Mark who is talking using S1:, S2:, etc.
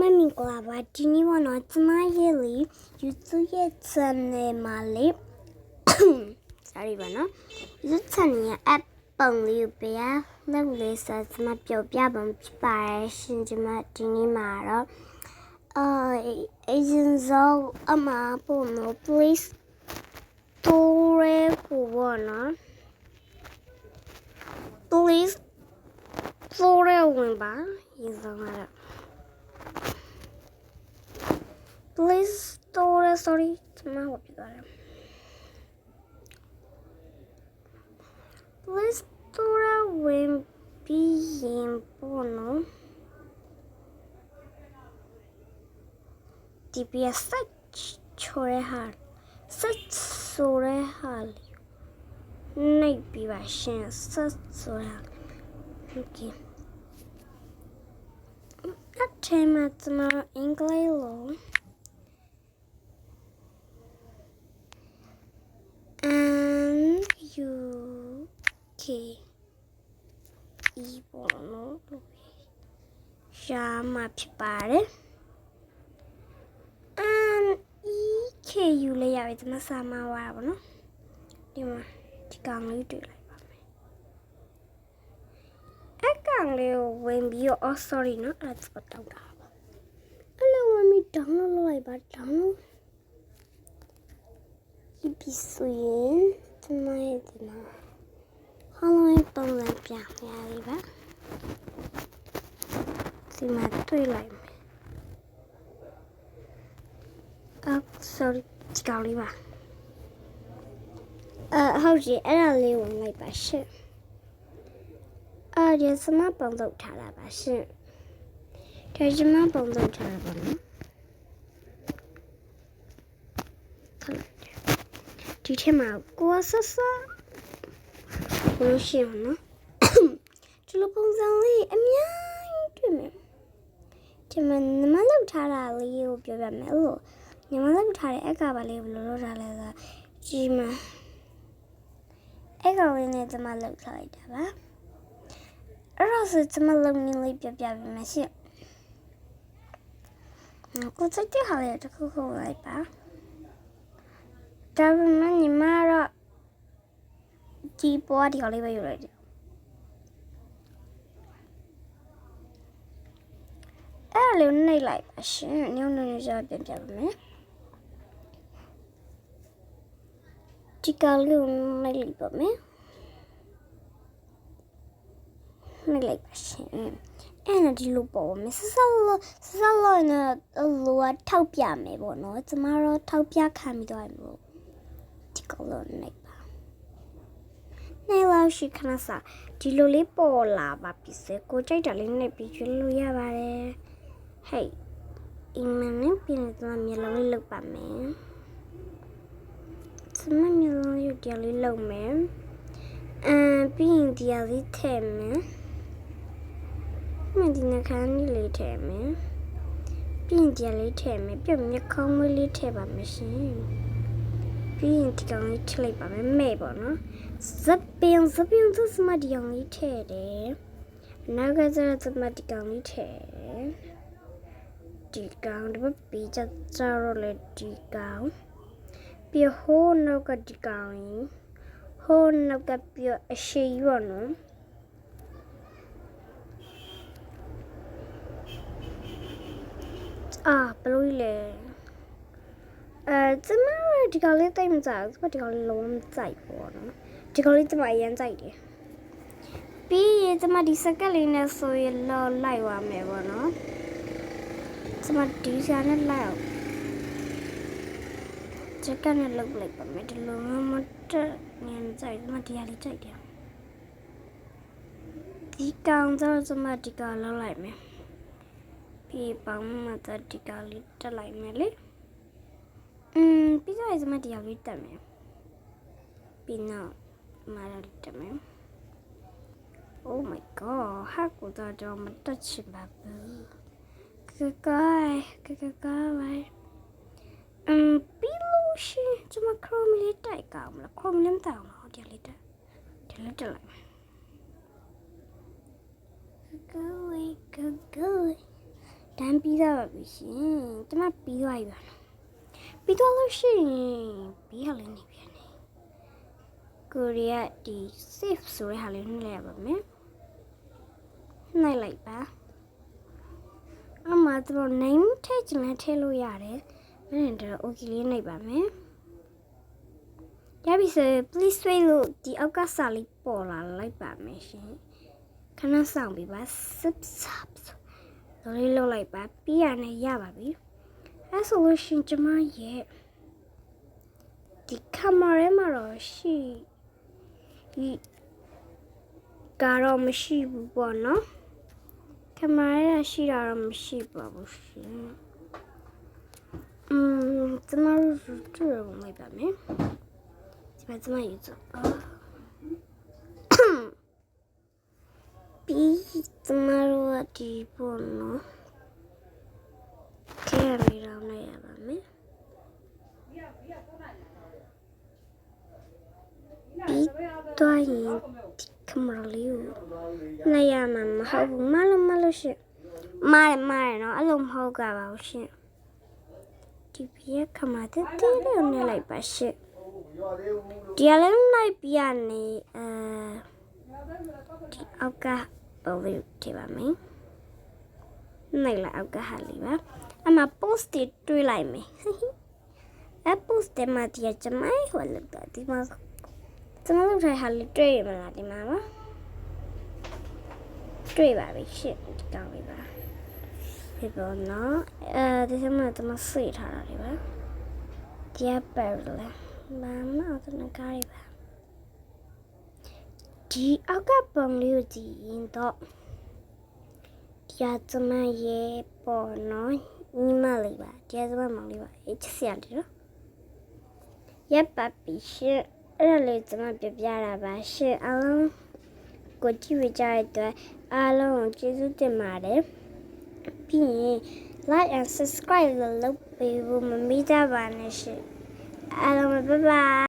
S1: လုံးမင်္ဂလာပါဒီနေ့ကတော့ကျမရဲ့လေ YouTube ရဲ့ channel မှာလေ sorry ပါနော် YouTube channel ရဲ့ app ပုံလေးကိုပြရလောက်လေးဆိုကျမပြောပြပုံဖြစ်ပါတယ်ရှင်ကျမဒီနေ့မှာတော့အာအရင်ဆုံးအမပုံနော် please တိုးရဲကိုဘောနော် please တိုးရဲဝင်ပါရင်ဆုံးကတော့ Please store sorry ကျမဟောပြသွားတယ် Please store ဝင်ပြီးရင် ပေါ့နော်ဒီပြဆက်ချောရဟာဆက်ဆိုရဟာနိုင်ပြပါရှင်ဆက်ဆိုရ Okay အ ထဲမှာကျမအင်္ဂလိပ်လို့ and you k e ပေါ်လို့ရှာမှာဖြစ်ပါတယ် and e k u လေးရပြီဒီမှာစာမဝါပါနော်ဒီမှာဒီကောင်လေးတွေ့လိုက်ပါမယ်အကောင်လေးကိုဝင်ပြီးတော့ oh sorry နော်အဲ့ဒါတောက်တာပါအဲ့လိုဝင်ပြီး download လုပ်လိုက်ပါ download ဒီပစ္စည်း ဒီမှာဒီမှာဟောင်းလုံးပုံစံပြရလေးပါဒီမှာတွေ့လိုက်မယ်အော် sorry ဒီကောင်လေးပါအဟုတ်ကြီးအဲ့ဒါလေးဝင်လိုက်ပါရှင့်အဲ့ဒီစမပုံတော့ထားတာပါရှင့်ဒါစမပုံတော့ထားတာပါနော်ခလိုက် ဒီထဲမှာကိုယ်ဆဆဘလို့ရှိအောင်နော်ဒီလိုပုံစံလေးအများကြီးတွေ့မယ်ဒီမှာနမလောက်ထားတာလေးကိုပြောပြမယ်လို့နမလောက်ထားတဲ့အက်ကပါလေးဘယ်လိုလုပ်ထားလဲဆိုဒီမှာအက်ကလေးနဲ့ဒီမှာလောက်ထားလိုက်တာပါအဲ့တော့ဆိုဒီမှာလုံးနည်းလေးပြပြပေးမယ်ရှင့်ကိုစိတ်တဟာလေးတစ်ခုခုလိုက်ပါ ဒါပေမဲ့ညီမတော့ဒီပေါ်ဒီကောင်လေးပဲယူလိုက်တယ်အဲ့လိုနှိပ်လိုက်ပါရှင်ညောင်းနေကြပြန်ပြပါမယ်ဒီကောင်လေးကိုနှိပ်လိုက်ပါမယ်နှိပ်လိုက်ပါရှင်အဲ့ဒါဒီလိုပေါ်မယ်ဆဆလောဆဆလောနဲ့လောထောက်ပြမယ်ပေါ့နော်ကျမတို့ထောက်ပြခံပြီးတော့မို့ဒီ ကောလုံးနေပါနေလောက်ရှိခဏစားဒီလိုလေးပေါ်လာပါပြီစေကိုကြိုက်တာလေးနဲ့ပြီးကျွလို့ရပါတယ်ဟေးအင်းမနဲ့ပြင်သွားမျက်လုံးလေးလောက်ပါမယ်စမမျက်လုံးရုပ်တရားလေးလောက်မယ်အမ်ပြီးရင်တရားလေးထည့်မယ်မဒီနှခမ်းလေးလေးထည့်မယ်ပြီးရင်တရားလေးထည့်မယ်ပြမျက်ခုံးမွေးလေးထည့်ပါမယ်ရှင် ပြီးရင်ဒီကောင်လေးထည့်လိုက်ပါမယ်မဲ့ပေါ့နော်ဇပင်းဇပင်းသစမဒီကောင်လေးထည့်တယ်နောက်ကကျတော့သစမဒီကောင်လေးထည့်တယ်ဒီကောင်ဒီဘက်ပြီးကြကြတော့လေဒီကောင်ပြီးဟိုးနောက်ကဒီကောင်ရင်ဟိုးနောက်ကပြီးအရှိရောနော်အာဘလို့လဲ အဲကျမတို့ဒီကောင်လေးတိတ်မကြဘူးဒီကောင်လေးလုံးဝမကြိုက်ပေါ့နော်ဒီကောင်လေးကျမအရင်ကြိုက်တယ်ပြီးရင်ကျမဒီစကက်လေးနဲ့ဆိုရင်လောလိုက်သွားမယ်ပေါ့နော်ကျမဒီစားနဲ့လိုက်အောင်စကက်နဲ့လုပ်လိုက်ပါမယ်ဒီလိုမတက်ငင်းကြိုက်ကျမဒီဟာလေးကြိုက်တယ်ဒီကောင်တော့ကျမဒီကောင်လောက်လိုက်မယ်ပြီးပေါင်းမှတော့ဒီကောင်လေးတက်လိုက်မယ်လေ อืมပြီးတော့စမတ်တရားလေးတက်မယ်ပြီးတော့မာရလေးတက်မယ် Oh my god ဟာကိုတော့တော့မတက်ချင်ပါဘူးကကကကကဝိုင်းအမ်ပြီးလို့ရှိကျွန်မခရိုမီလေးတိုက်ကောင်းမလားခရိုမီလေးမတောင်းတော့ဒီလေးတက်ဒီလေးတက်လိုက်မယ် go away go go တမ်းပြီးတော့ပါပြီရှင်ကျွန်မပြီးသွားပြီပါနော် ပြီးသွားလို့ရှိရင်ပြီးရလေးနေပြန်နေကိုရီးယားဒီ safe ဆိုတဲ့ဟာလေးနှိပ်လိုက်ရပါမယ်နှိပ်လိုက်ပါအမှတော့ name ထည့်ချင်လဲထည့်လို့ရတယ်မင်းတို့ okay လေးနှိပ်ပါမယ်ရပြီဆို please wait လို့ဒီအောက်ကစာလေးပေါ်လာလိုက်ပါမယ်ရှင်ခဏဆောင်ပြီပါ sip sap ဆိုလေးလောက်လိုက်ပါပြီးရနဲ့ရပါပြီ အဲဆိုလို့ရှင်ကျမရဲ့ဒီကင်မရာမှာတော့ရှိဒီကတော့မရှိဘူးပေါ့နော်ကင်မရာရှိတာတော့မရှိပါဘူးရှင်อืมကျမတို့တွေ့ရမှာပါမယ်ကျမကျမယူစို့အာပြီးကျမတို့ကဒီပေါ့နော် ခဲရနေတော့နေရပါမယ်ပြီးတော့ရင်ဒီကင်မရာလေးကိုနေရမှာမဟုတ်ဘူးမလို့မလို့ရှင်မားတယ်မားတယ်နော်အဲ့လိုမဟုတ်ကြပါဘူးရှင်ဒီပြရကင်မရာတက်တက်လေးနဲ့လိုက်ပါရှင်ဒီအလုံးလိုက်ပြရနေအဲဒီအောက်ကဘယ်လိုထည့်ပါမလဲနိုင်လာအောက်ကဟာလေးပါ အမ post တွေတွေးလိုက်မယ်အ post တွေမှာဒီကျမိုင်းဟိုလောက်တာဒီမှာကျမတို့ထိုင်ဟာလေးတွေးရမလားဒီမှာပါတွေးပါပြီရှင့်ဒီကောင်းလေးပါဒီပေါ်နော်အဲဒီစမှာကျမဆွေးထားတာတွေပါဒီကပဲလေဘာမှအတနကားတွေပါဒီအောက်ကပုံလေးကိုကြည့်ရင်တော့ဒီအကျမရဲ့ပေါ်နော် ညီမလေးပါဒီအကျမမောင်လေးပါအချစ်စရာတယ်နော်ရပ်ပါပြီရှင်အဲ့ဒါလေးကျမပြပြတာပါရှင်အားလုံးကိုကြည့်ဝကြတဲ့အတွက်အားလုံးကိုကျေးဇူးတင်ပါတယ်ပြီးရင် like and subscribe လို့လုပ်ပေးဖို့မမေ့ကြပါနဲ့ရှင်အားလုံးပဲ bye bye